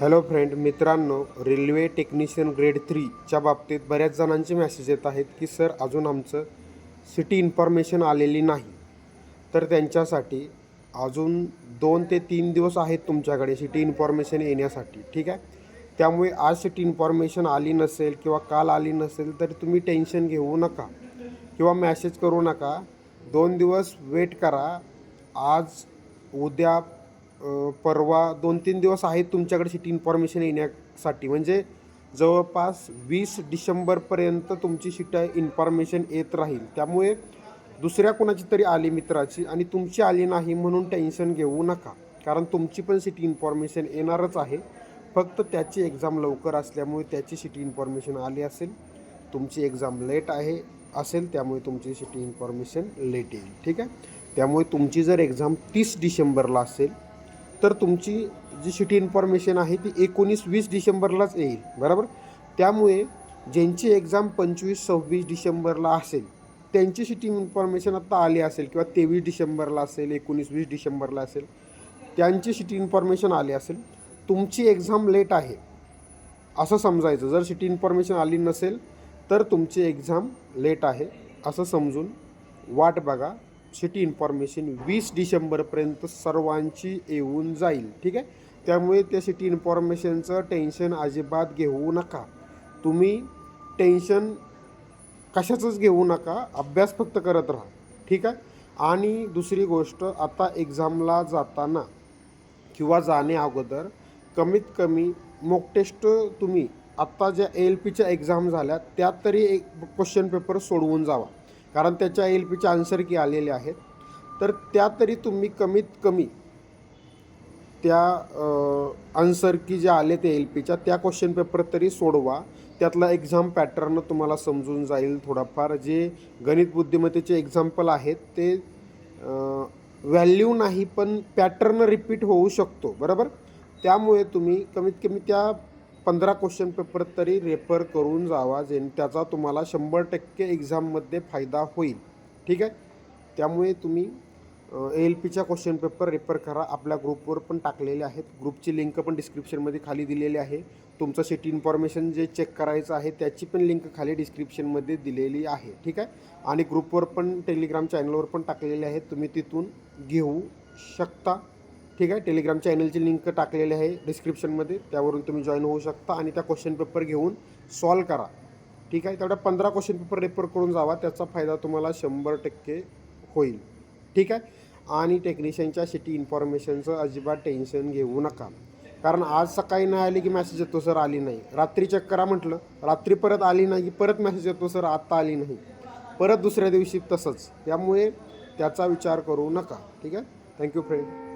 Hello friend मित्रांनो railway technician grade थ्रीच्या बाबतीत बऱ्याच जणांचे मेसेज येत आहेत की सर अजून आमचं सिटी इन्फॉर्मेशन आलेली नाही. तर त्यांच्यासाठी अजून दोन ते तीन दिवस आहेत तुमच्याकडे सिटी इन्फॉर्मेशन येण्यासाठी ठीक आहे? त्यामुळे आज सिटी इन्फॉर्मेशन आली नसेल किंवा काल आली नसेल तर तुम्ही टेन्शन घेऊ नका किंवा मॅसेज करू नका. दोन दिवस वेट करा. आज उद्या परवा दोन तीन दिवस आहेत तुमच्याकडे सिटी इन्फॉर्मेशन येण्यासाठी. म्हणजे जवळपास वीस डिसेंबरपर्यंत तुमची शिटा इन्फॉर्मेशन येत राहील. त्यामुळे दुसऱ्या कोणाची तरी आली मित्राची आणि तुमची आली नाही म्हणून टेन्शन घेऊ नका. कारण तुमची पण सिटी इन्फॉर्मेशन येणारच आहे. फक्त त्याची एक्झाम लवकर असल्यामुळे त्याची सिटी इन्फॉर्मेशन आली असेल. तुमची एक्झाम लेट आहे असेल त्यामुळे तुमची सिटी इन्फॉर्मेशन लेट येईल. ठीक आहे? त्यामुळे तुमची जर एक्झाम तीस डिसेंबरला असेल तर तुमची जी सिटी इन्फॉर्मेशन आहे ती एकोणीस वीस डिसेंबरलाच येईल बरोबर? त्यामुळे ज्यांची एक्झाम पंचवीस सव्वीस डिसेंबरला असेल त्यांची सिटी इन्फॉर्मेशन आत्ता आली असेल किंवा तेवीस डिसेंबरला असेल एकोणीस वीस डिसेंबरला असेल त्यांची सिटी इन्फॉर्मेशन आली असेल तुमची एक्झाम लेट आहे. असं समजायचं जर सिटी इन्फॉर्मेशन आली नसेल तर तुमची एक्झाम लेट आहे असं समजून वाट बघा. सिटी इन्फॉर्मेशन वीस डिसेंबरपर्यंत सर्वांची येऊन जाईल. ठीक आहे? त्यामुळे त्या सिटी इन्फॉर्मेशनचं टेन्शन अजिबात घेऊ नका. तुम्ही टेन्शन कशाचंच घेऊ नका. अभ्यास फक्त करत राहा. ठीक आहे? आणि दुसरी गोष्ट आता एक्झामला जाताना किंवा जाणे अगोदर कमीत कमी मॉक टेस्ट तुम्ही आत्ता ज्या एल पीच्या एक्झाम झाल्या त्यात तरी एक क्वेश्चन पेपर सोडवून जावा. कारण त्याच्या एल पीचे आन्सर की आलेले आहेत. तर त्या तरी तुम्ही कमीत कमी त्या आन्सर की जे आले ते एल पीच्या त्या क्वेश्चन पेपर तरी सोडवा. त्यातला एक्झाम पॅटर्न तुम्हाला समजून जाईल थोडाफार. जे गणित बुद्धिमत्तेचे एक्झाम्पल आहेत ते व्हॅल्यू नाही पण पॅटर्न रिपीट होऊ शकतो. बरोबर? त्यामुळे तुम्ही कमीत कमी त्या पंधरा क्वेश्चन पेपर तरी रेफर करून जावा जे त्याचा तुम्हाला शंभर टक्के एक्झाममध्ये फायदा होईल. ठीक आहे? त्यामुळे तुम्ही ए एल पीच्या क्वेश्चन पेपर रेफर करा. आपल्या ग्रुपवर पण टाकलेले आहेत. ग्रुपची लिंक पण डिस्क्रिप्शनमध्ये खाली दिलेली आहे. तुमचं सिटी इन्फॉर्मेशन जे चेक करायचं आहे त्याची पण लिंक खाली डिस्क्रिप्शनमध्ये दिलेली आहे. ठीक आहे? आणि ग्रुपवर पण टेलिग्राम चॅनलवर पण टाकलेले आहेत. तुम्ही तिथून घेऊ शकता. ठीक आहे. टेलिग्राम चॅनलची लिंक टाकलेली आहे डिस्क्रिप्शनमध्ये त्यावरून तुम्ही जॉईन होऊ शकता आणि त्या क्वेश्चन पेपर घेऊन सॉल्व करा. ठीक आहे. तेवढ्या पंधरा क्वेश्चन पेपर रेफर करून जावा. त्याचा फायदा तुम्हाला शंभर टक्के होईल. ठीक आहे? आणि टेक्निशियनच्या सिटी इन्फॉर्मेशनचं अजिबात टेन्शन घेऊ नका. कारण आज सकाळी नाही आली की मॅसेज येतो सर आली नाही. रात्री चेक करा म्हटलं. रात्री परत आली नाही की परत मेसेज येतो सर आत्ता आली नाही. परत दुसऱ्या दिवशी तसंच. त्यामुळे त्याचा विचार करू नका. ठीक आहे? Thank you friend